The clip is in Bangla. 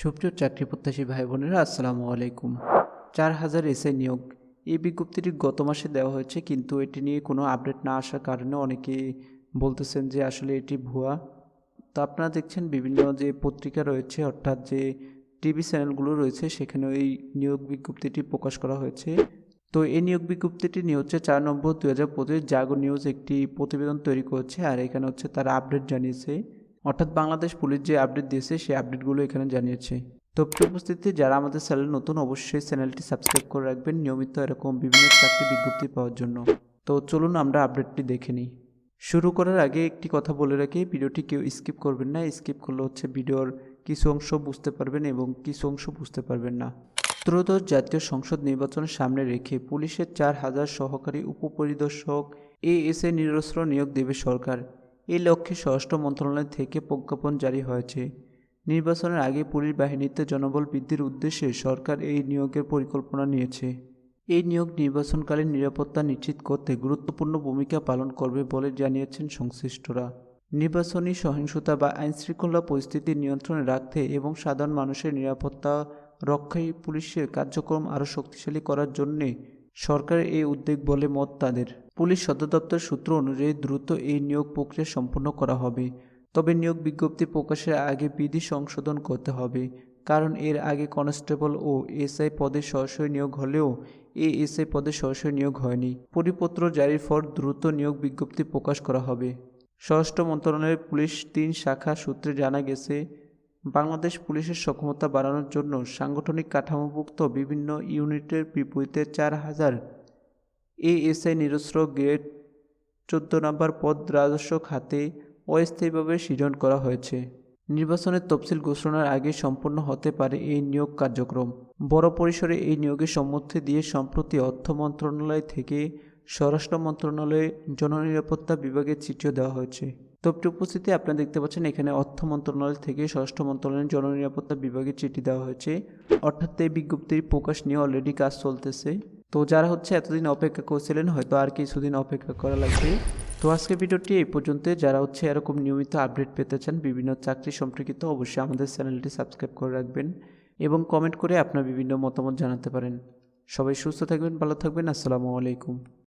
সুপ্রিয় চাকরি প্রত্যাশী ভাই বোনেরা আসসালামু আলাইকুম। চার হাজার এসআই নিয়োগ। এই বিজ্ঞপ্তিটি গত মাসে দেওয়া হয়েছে, কিন্তু এটি নিয়ে কোনো আপডেট না আসার কারণে অনেকে বলতেছেন যে আসলে এটি ভুয়া। তো আপনারা দেখছেন বিভিন্ন যে পত্রিকা রয়েছে, অর্থাৎ যে টিভি চ্যানেলগুলো রয়েছে সেখানে এই নিয়োগ বিজ্ঞপ্তিটি প্রকাশ করা হয়েছে। তো এই নিয়োগ বিজ্ঞপ্তিটি নিয়ে হচ্ছে চার নম্বর দু হাজার পঁচিশ জাগো নিউজ একটি প্রতিবেদন তৈরি করেছে, আর এখানে হচ্ছে তারা আপডেট জানিয়েছে। অর্থাৎ বাংলাদেশ পুলিশ যে আপডেট দিয়েছে, সেই আপডেটগুলো এখানে জানিয়েছে। তো উপস্থিতি, যারা আমাদের চ্যানেল নতুন, অবশ্যই চ্যানেলটি সাবস্ক্রাইব করে রাখবেন, নিয়মিত এরকম বিভিন্ন চাকরি বিজ্ঞপ্তি পাওয়ার জন্য। তো চলুন আমরা আপডেটটি দেখে নিই। শুরু করার আগে একটি কথা বলে রাখি, ভিডিওটি কেউ স্কিপ করবেন না স্কিপ করলে হচ্ছে ভিডিওর কিছু অংশ বুঝতে পারবেন এবং কিছু অংশ বুঝতে পারবেন না। ত্রয়োদশ জাতীয় সংসদ নির্বাচন সামনে রেখে পুলিশের চার হাজার সহকারী উপপরিদর্শক এএসএ নিরস্ত্র নিয়োগ দেবে সরকার। এই লক্ষ্যে স্বরাষ্ট্র মন্ত্রণালয় থেকে প্রজ্ঞাপন জারি হয়েছে। নির্বাচনের আগে পুলিশ বাহিনীতে জনবল বৃদ্ধির উদ্দেশ্যে সরকার এই নিয়োগের পরিকল্পনা নিয়েছে। এই নিয়োগ নির্বাচনকালীন নিরাপত্তা নিশ্চিত করতে গুরুত্বপূর্ণ ভূমিকা পালন করবে বলে জানিয়েছেন সংশ্লিষ্টরা। নির্বাচনী সহিংসতা বা আইনশৃঙ্খলা পরিস্থিতি নিয়ন্ত্রণে রাখতে এবং সাধারণ মানুষের নিরাপত্তা রক্ষায় পুলিশের কার্যক্রম আরও শক্তিশালী করার জন্যে সরকারের এই উদ্যোগ বলে মত তাদের। পুলিশ সদর দপ্তর সূত্র অনুযায়ী দ্রুত এই নিয়োগ প্রক্রিয়া সম্পন্ন করা হবে। তবে নিয়োগ বিজ্ঞপ্তি প্রকাশের আগে বিধি সংশোধন করতে হবে, কারণ এর আগে কনস্টেবল ও এসআই পদে সরাসরি নিয়োগ হলেও এই এসআই পদে সরাসরি নিয়োগ হয়নি। পরিপত্র জারির পর দ্রুত নিয়োগ বিজ্ঞপ্তি প্রকাশ করা হবে। স্বরাষ্ট্র মন্ত্রণালয়ের পুলিশ তিন শাখা সূত্রে জানা গেছে বাংলাদেশ পুলিশের সক্ষমতা বাড়ানোর জন্য সাংগঠনিক কাঠামোভুক্ত বিভিন্ন ইউনিটের বিপরীতে চার হাজার এএসআই নিরস্ত্র গ্রেড চোদ্দ নম্বর পদ রাজস্ব খাতে অস্থায়ীভাবে সৃজন করা হয়েছে। নির্বাচনের তফসিল ঘোষণার আগে সম্পন্ন হতে পারে এই নিয়োগ কার্যক্রম। বড় পরিসরে এই নিয়োগের সম্মতি দিয়ে সম্প্রতি অর্থ মন্ত্রণালয় থেকে স্বরাষ্ট্র মন্ত্রণালয়ে জননিরাপত্তা বিভাগের চিঠিও দেওয়া হয়েছে। তো উপস্থিতি আপনারা দেখতে পাচ্ছেন, এখানে অর্থ মন্ত্রণালয় থেকে ষষ্ঠ মন্ত্রণালয়ের জননিরাপত্তা বিভাগের চিঠি দেওয়া হয়েছে। অর্থাৎ এই বিজ্ঞপ্তির প্রকাশ নিয়ে অলরেডি কাজ চলতেছে। তো যারা হচ্ছে এতদিন অপেক্ষা করছিলেন, হয়তো আর কিছুদিন অপেক্ষা করা লাগবে। তো আজকের ভিডিওটি এই পর্যন্ত। যারা হচ্ছে এরকম নিয়মিত আপডেট পেতে চান, বিভিন্ন চাকরি সম্পর্কিত, অবশ্যই আমাদের চ্যানেলটি সাবস্ক্রাইব করে রাখবেন এবং কমেন্ট করে আপনার বিভিন্ন মতামত জানাতে পারেন। সবাই সুস্থ থাকবেন, ভালো থাকবেন। আসসালামু আলাইকুম।